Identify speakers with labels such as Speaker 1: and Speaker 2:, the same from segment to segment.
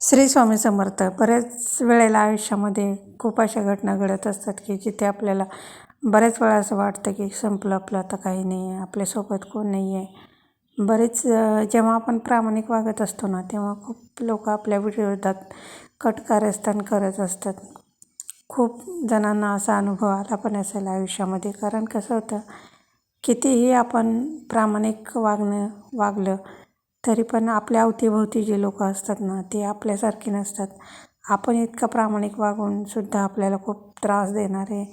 Speaker 1: श्री स्वामी समर्थ बऱ्याच वेळेला आयुष्यामध्ये खूप अशा घटना घडत असतात की जिथे आपल्याला बऱ्याच वेळा असं वाटतं की संपलं आपलं आता काही नाही आहे आपल्यासोबत कोण नाही आहे. बरेच जेव्हा आपण प्रामाणिक वागत असतो ना तेव्हा खूप लोक आपल्या विरोधात कटकारस्थान करत असतात. खूप जणांना असा अनुभव आला पण असेल आयुष्यामध्ये. कारण कसं होतं कितीही आपण प्रामाणिक वागणं वागलं तरी पण आपल्या अवतीभोवती जे लोक असतात ना ते आपल्यासारखे नसतात. आपण इतकं प्रामाणिक वागून सुद्धा आपल्याला खूप त्रास देणारे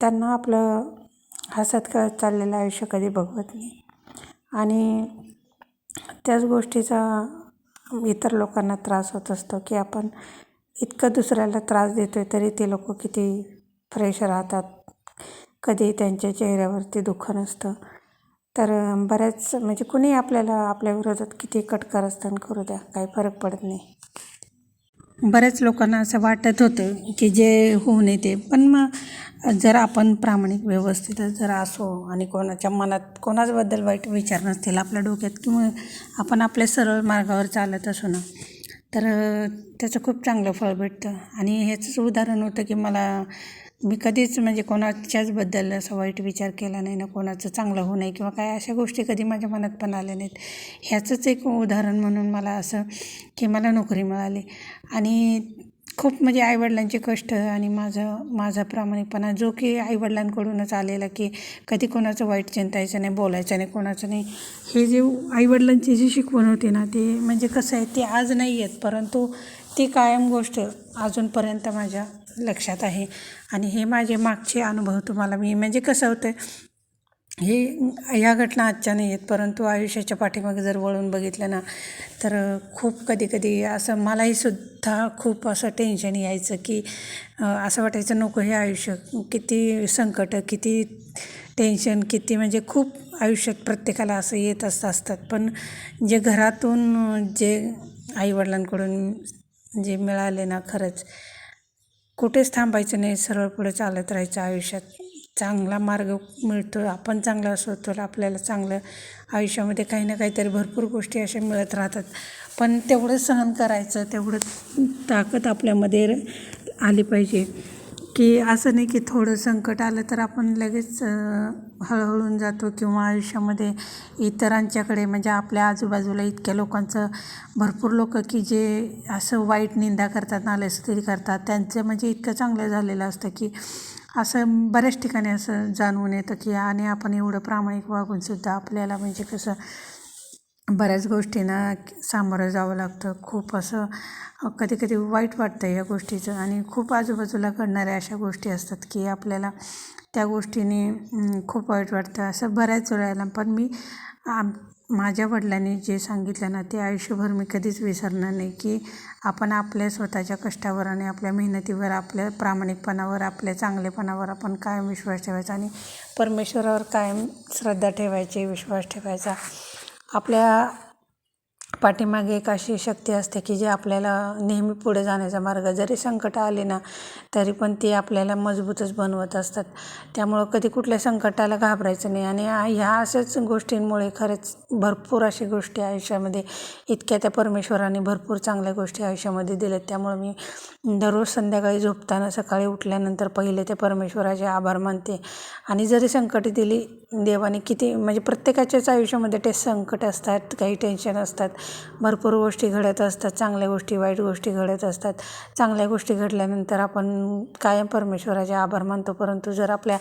Speaker 1: त्यांना आपलं हसत खेळत चाललेलं आयुष्य कधी बघवत नाही. आणि त्याच गोष्टीचा इतर लोकांना त्रास होत असतो की आपण इतकं दुसऱ्याला त्रास देतो आहे तरी ते लोक किती फ्रेश राहतात. कधी त्यांच्या चेहऱ्यावरती दुःख नसतं. तर बऱ्याच म्हणजे कुणी आपल्याला आपल्या विरोधात किती कटकारस्थान करू द्या काही फरक पडत नाही. बऱ्याच लोकांना असं वाटत होतं की जे होऊ नये ते पण मग जर आपण प्रामाणिक व्यवस्थित जर असो आणि कोणाच्या मनात कोणाचबद्दल वाईट विचार नसतील आपल्या डोक्यात किंवा आपण आपल्या सरळ मार्गावर चालत असो ना तर त्याचं खूप चांगलं फळ भेटतं. आणि ह्याचंच उदाहरण होतं की मला मी कधीच म्हणजे कोणाच्याचबद्दल असा वाईट विचार केला नाही ना कोणाचं चांगलं होऊ नये किंवा काय अशा गोष्टी कधी माझ्या मनात पण आल्या नाहीत. ह्याचंच एक उदाहरण म्हणून मला असं की मला नोकरी मिळाली. आणि खूप म्हणजे आईवडिलांचे कष्ट आणि माझं माझा प्रामाणिकपणा जो की आईवडिलांकडूनच आलेला की कधी कोणाचं वाईट चिंतायचं नाही बोलायचं नाही कोणाचं नाही. हे जे आईवडिलांची जी शिकवण होती ना ते म्हणजे कसं आहे ते आज नाही आहेत परंतु ती कायम गोष्ट अजूनपर्यंत माझ्या लक्षात आहे. आणि हे माझे मागचे अनुभव तुम्हाला मी म्हणजे कसं होतं हे ह्या घटना आजच्या नाही आहेत परंतु आयुष्याच्या पाठीमागे जर वळून बघितलं ना तर खूप कधी कधी असं मलाही सुद्धा खूप असं टेन्शन यायचं की असं वाटायचं नको हे आयुष्य किती संकट किती टेन्शन किती म्हणजे खूप आयुष्यात प्रत्येकाला असं येत असतं असतात. पण जे घरातून जे आईवडिलांकडून जे मिळाले ना खरंच. कुठेच थांबायचं नाही सरळ पुढे चालत राहायचं आयुष्यात. चांगला मार्ग मिळतो आपण चांगला असो तर आपल्याला चांगलं आयुष्यामध्ये काही ना काहीतरी भरपूर गोष्टी अशा मिळत राहतात. पण तेवढं सहन करायचं तेवढं ताकद आपल्यामध्ये आली पाहिजे. की असं नाही की थोडं संकट आलं तर आपण लगेच हळहळून जातो किंवा आयुष्यामध्ये इतरांच्याकडे म्हणजे आपल्या आजूबाजूला इतक्या लोकांचं भरपूर लोक की जे असं वाईट निंदा करतात नालेस्तरी करतात त्यांचं म्हणजे इतकं चांगलं झालेलं असतं की असं बऱ्याच ठिकाणी असं जाणवून येतं की आणि आपण एवढं प्रामाणिक वागूनसुद्धा आपल्याला म्हणजे कसं बऱ्याच गोष्टींना सामोरं जावं लागतं. खूप असं कधी कधी वाईट वाटतं या गोष्टीचं. आणि खूप आजूबाजूला घडणाऱ्या अशा गोष्टी असतात की आपल्याला त्या गोष्टीने खूप वाईट वाटतं. असं बऱ्याच वेळेला पण मी आम माझ्या वडिलांनी जे सांगितलं ना ते आयुष्यभर मी कधीच विसरणार नाही की आपण आपल्या स्वतःच्या कष्टावर आणि आपल्या मेहनतीवर आपल्या प्रामाणिकपणावर आपल्या चांगलेपणावर आपण कायम विश्वास ठेवायचा आणि परमेश्वरावर कायम श्रद्धा ठेवायची विश्वास ठेवायचा. आपल्या पाठीमागे एक अशी शक्ती असते की जी आपल्याला नेहमी पुढे जाण्याचा मार्ग जरी संकट आले ना तरी पण ती आपल्याला मजबूतच बनवत असतात. त्यामुळं कधी कुठल्या संकटाला घाबरायचं नाही आणि ह्या अशाच गोष्टींमुळे खरंच भरपूर अशी गोष्टी आयुष्यामध्ये इतक्या त्या परमेश्वराने भरपूर चांगल्या गोष्टी आयुष्यामध्ये दिल्यात. त्यामुळं मी दररोज संध्याकाळी झोपताना सकाळी उठल्यानंतर पहिले ते परमेश्वराचे आभार मानते. आणि जरी संकटे दिली देवाने किती म्हणजे प्रत्येकाच्याच आयुष्यामध्ये ते संकट असतात काही टेन्शन असतात. भरपूर गोष्टी घडत असतात चांगल्या गोष्टी वाईट गोष्टी घडत असतात. चांगल्या गोष्टी घडल्यानंतर आपण कायम परमेश्वराचे आभार मानतो. परंतु जर आपल्या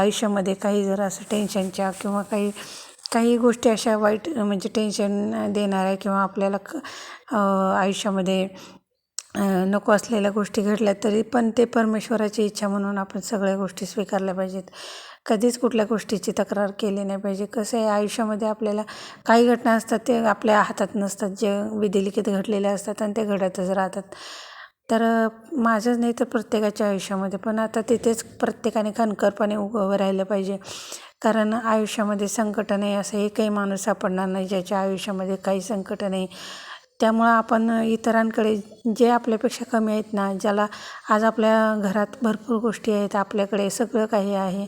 Speaker 1: आयुष्यामध्ये काही जर असं टेन्शनच्या किंवा काही काही गोष्टी अशा वाईट म्हणजे टेन्शन देणाऱ्या किंवा आपल्याला आयुष्यामध्ये नको असलेल्या गोष्टी घडल्या तरी पण ते परमेश्वराची इच्छा म्हणून आपण सगळ्या गोष्टी स्वीकारल्या पाहिजेत. कधीच कुठल्या गोष्टीची तक्रार केली नाही पाहिजे. कसं आहे आयुष्यामध्ये आपल्याला काही घटना असतात ते आपल्या हातात नसतात. जे विधिलिखित घडलेले असतात आणि ते घडतच राहतात. तर माझंच नाही तर प्रत्येकाच्या आयुष्यामध्ये. पण आता तिथेच प्रत्येकाने खणखरपणे उभं राहिलं पाहिजे. कारण आयुष्यामध्ये संकट नाही असं एकही माणूस सापडणार नाही ज्याच्या आयुष्यामध्ये काही संकट नाही. त्यामुळं आपण इतरांकडे जे आपल्यापेक्षा कमी आहेत ना ज्याला आज आपल्या घरात भरपूर गोष्टी आहेत आपल्याकडे सगळं काही आहे.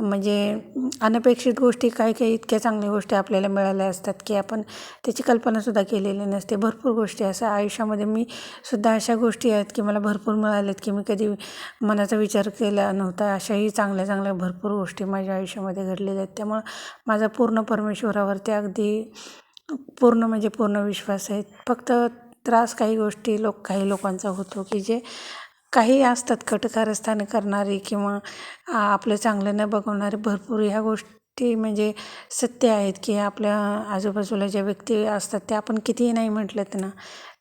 Speaker 1: म्हणजे अनपेक्षित गोष्टी काही काही इतक्या चांगल्या गोष्टी आपल्याला मिळाल्या असतात की आपण त्याची कल्पनासुद्धा केलेली नसते. भरपूर गोष्टी असं आयुष्यामध्ये मी सुद्धा अशा गोष्टी आहेत की मला भरपूर मिळाल्यात की मी कधी मनाचा विचार केला नव्हता. अशाही चांगल्या चांगल्या भरपूर गोष्टी माझ्या आयुष्यामध्ये घडलेल्या आहेत. त्यामुळं माझा पूर्ण परमेश्वरावरती अगदी पूर्ण म्हणजे पूर्ण विश्वास आहे. फक्त त्रास काही गोष्टी लोक काही लोकांचा होतो की जे काही असतात कटकारस्थानं करणारी किंवा आपलं चांगलं न बघवणारे भरपूर ह्या गोष्टी म्हणजे सत्य आहेत की आपल्या आजूबाजूला ज्या व्यक्ती असतात त्या आपण कितीही नाही म्हटलं ना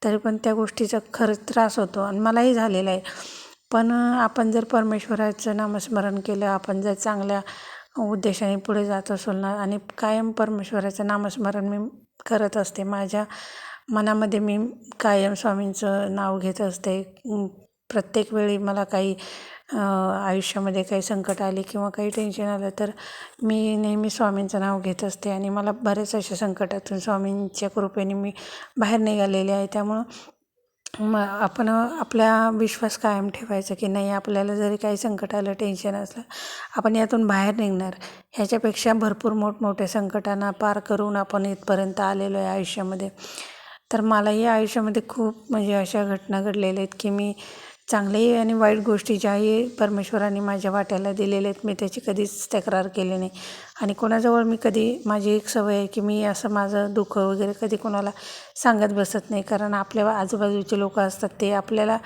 Speaker 1: तरी पण त्या गोष्टीचा खरंच त्रास होतो आणि मलाही झालेला आहे. पण आपण जर परमेश्वराचं नामस्मरण केलं आपण जर चांगल्या उद्देशाने पुढे जात असो ना आणि कायम परमेश्वराचं नामस्मरण मी करत असते माझ्या मनामध्ये मी कायम स्वामींचं नाव घेत असते प्रत्येक वेळी मला काही आयुष्यामध्ये काही संकट आले किंवा काही टेन्शन आलं तर मी नेहमी स्वामींचं नाव घेत असते आणि मला बरेच अशा संकटातून स्वामींच्या कृपेने मी बाहेर निघालेले आहे. त्यामुळं मग आपण आपला विश्वास कायम ठेवायचा की नाही आपल्याला जरी काही संकट आलं टेन्शन असलं आपण यातून बाहेर निघणार. ह्याच्यापेक्षा भरपूर मोठमोठ्या संकटांना पार करून आपण इथपर्यंत आलेलो आहे आयुष्यामध्ये. तर मलाही आयुष्यामध्ये खूप म्हणजे अशा घटना घडलेल्या आहेत की मी चांगल्याही आणि वाईट गोष्टी ज्याही परमेश्वराने माझ्या वाट्याला दिलेल्या आहेत. मी त्याची कधीच तक्रार केली नाही. आणि कोणाजवळ मी कधी माझी एक सवय आहे की मी असं माझं दुःख वगैरे कधी कोणाला सांगत बसत नाही. कारण आपल्या आजूबाजूचे लोक असतात ते आपल्याला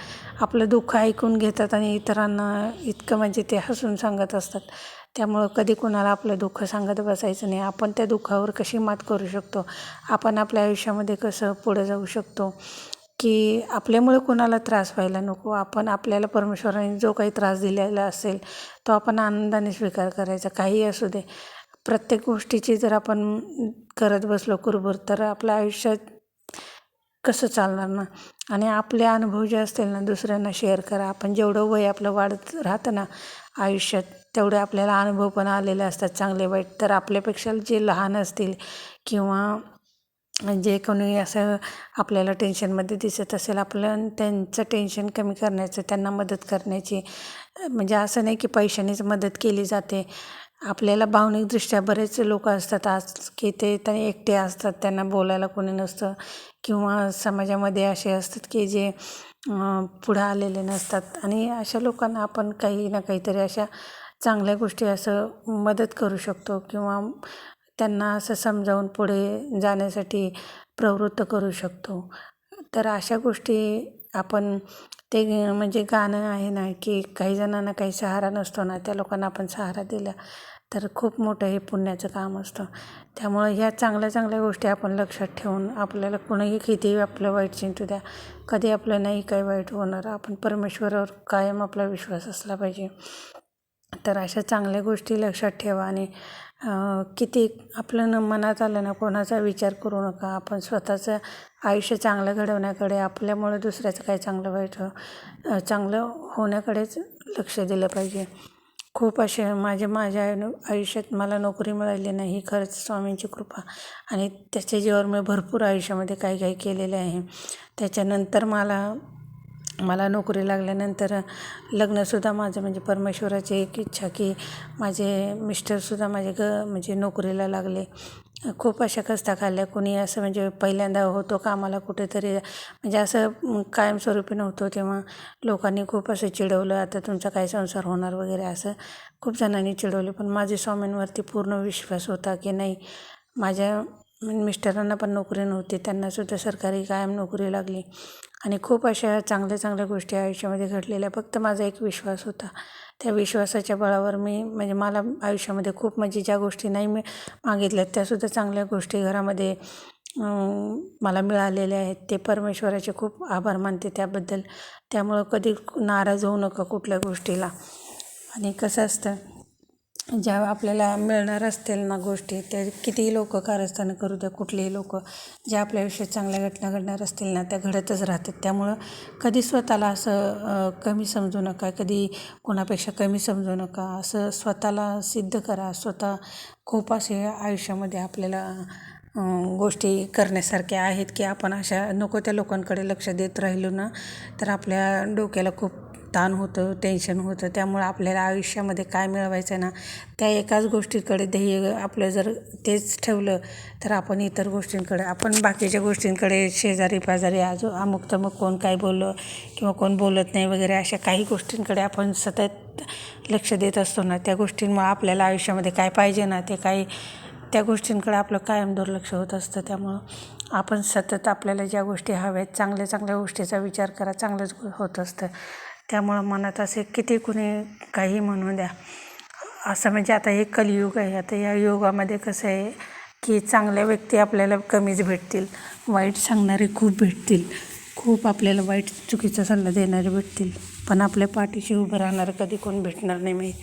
Speaker 1: आपलं दुःख ऐकून घेतात आणि इतरांना इतकं म्हणजे ते हसून सांगत असतात. त्यामुळं कधी कोणाला आपलं दुःख सांगत बसायचं नाही. आपण त्या दुःखावर कशी मात करू शकतो? आपण आपल्या आयुष्यामध्ये कसं पुढं जाऊ शकतो? की आपल्यामुळे कोणाला त्रास व्हायला नको. आपण आपल्याला परमेश्वराने जो काही त्रास दिलेला असेल तो आपण आनंदाने स्वीकार करायचा. काही असू दे. प्रत्येक गोष्टीची जर आपण करत बसलो कुरबुर तर आपलं आयुष्यात कसं चालणार ना? आणि आपले अनुभव जे असतील ना दुसऱ्यांना शेअर करा. आपण जेवढं वय आपलं वाढत राहतं ना आयुष्यात तेवढे आपल्याला अनुभव पण आलेले असतात चांगले वाईट. तर आपल्यापेक्षा जे लहान असतील किंवा जे कोणी असं आपल्याला टेन्शनमध्ये दिसत असेल आपलं त्यांचं टेन्शन कमी करण्याचं त्यांना मदत करण्याची म्हणजे असं नाही की पैशानेच मदत केली जाते. आपल्याला भावनिकदृष्ट्या बरेच लोक असतात आज की ते त्यांनी एकटे असतात त्यांना बोलायला कोणी नसतं. किंवा समाजामध्ये असे असतात की जे पुढं आलेले नसतात. आणि अशा लोकांना आपण काही ना काहीतरी अशा चांगल्या गोष्टी असं मदत करू शकतो. किंवा त्यांना असं समजावून पुढे जाण्यासाठी प्रवृत्त करू शकतो. तर अशा गोष्टी आपण ते म्हणजे गाणं आहे ना की काही जणांना काही सहारा नसतो ना त्या लोकांना आपण सहारा दिला तर खूप मोठं हे पुण्याचं काम असतं. त्यामुळं ह्या चांगल्या चांगल्या गोष्टी आपण लक्षात ठेवून आपल्याला कोणीही कितीही आपलं वाईट चिंतू द्या कधी आपलं नाही काही वाईट होणार आपण परमेश्वरावर कायम आपला विश्वास असला पाहिजे. तर अशा चांगल्या गोष्टी लक्षात ठेवा आणि किती आपलं मनात आलं ना कोणाचा विचार करू नका. आपण स्वतःचं आयुष्य चांगलं घडवण्याकडे आपल्यामुळे दुसऱ्याचं काही चांगलं वाईट चांगलं होण्याकडेच लक्ष दिलं पाहिजे. खूप असे माझे माझ्या आयुष्यात मला नोकरी मिळाली नाही ही खरंच स्वामींची कृपा. आणि त्याच्या जीवावर मी भरपूर आयुष्यामध्ये काही काही केलेले आहे. त्याच्यानंतर मला मला नोकरी लागल्यानंतर लग्नसुद्धा माझं म्हणजे परमेश्वराची एक इच्छा की माझे मिस्टरसुद्धा माझे ग म्हणजे नोकरीला लागले. खूप अशा कस्ता खाल्ल्या. कोणी असं म्हणजे पहिल्यांदा होतो कामाला कुठेतरी म्हणजे असं कायमस्वरूपी नव्हतं तेव्हा लोकांनी खूप असं चिडवलं आता तुमचा काय संसार होणार वगैरे असं खूप जणांनी चिडवले. पण माझे स्वामींवरती पूर्ण विश्वास होता की नाही माझ्या मिस्टरांना पण नोकरी नव्हती. त्यांनासुद्धा सरकारी कायम नोकरी लागली. आणि खूप अशा चांगल्या चांगल्या गोष्टी आयुष्यामध्ये घडलेल्या. फक्त माझा एक विश्वास होता. त्या विश्वासाच्या बळावर मी म्हणजे मला आयुष्यामध्ये खूप म्हणजे ज्या गोष्टी नाही मी मागितल्या त्यासुद्धा चांगल्या गोष्टी घरामध्ये मला मिळालेल्या आहेत. ते परमेश्वराचे खूप आभार मानते त्याबद्दल. त्यामुळं कधी नाराज होऊ नका कुठल्या गोष्टीला. आणि कसं असतं ज्या आपल्याला मिळणार असतील ना गोष्टी त्या कितीही लोक कारस्थानं करू द्या कुठलेही लोक ज्या आपल्या आयुष्यात चांगल्या घटना घडणार असतील ना त्या घडतच राहतात. त्यामुळं कधी स्वतःला असं कमी समजू नका कधी कोणापेक्षा कमी समजू नका. असं स्वतःला सिद्ध करा. स्वतः खूप असे आयुष्यामध्ये आपल्याला गोष्टी करण्यासारख्या आहेत की आपण अशा नको त्या लोकांकडे लक्ष देत राहिलो ना तर आपल्या डोक्याला खूप ताण होतं टेन्शन होतं. त्यामुळं आपल्याला आयुष्यामध्ये काय मिळवायचं आहे ना त्या एकाच गोष्टीकडे ध्येय आपलं जर तेच ठेवलं तर आपण इतर गोष्टींकडे आपण बाकीच्या गोष्टींकडे शेजारी पाजारी आजू अमुक तमुक कोण काय बोललं किंवा कोण बोलत नाही वगैरे अशा काही गोष्टींकडे आपण सतत लक्ष देत असतो ना त्या गोष्टींमुळं आपल्याला आयुष्यामध्ये काय पाहिजे ना ते काही त्या गोष्टींकडे आपलं कायम दुर्लक्ष होत असतं. त्यामुळं आपण सतत आपल्याला ज्या गोष्टी हव्या आहेत चांगल्या चांगल्या गोष्टीचा विचार करा चांगलंच होत असतं. त्यामुळं मनात असे किती कुणी काही म्हणू द्या. असं म्हणजे आता हे कलियुग आहे आता या युगामध्ये कसं आहे की चांगल्या व्यक्ती आपल्याला कमीच भेटतील वाईट सांगणारे खूप भेटतील खूप आपल्याला वाईट चुकीचा सल्ला देणारे भेटतील पण आपल्या पाठीशी उभं राहणारं कधी कोण भेटणार नाही माहीत.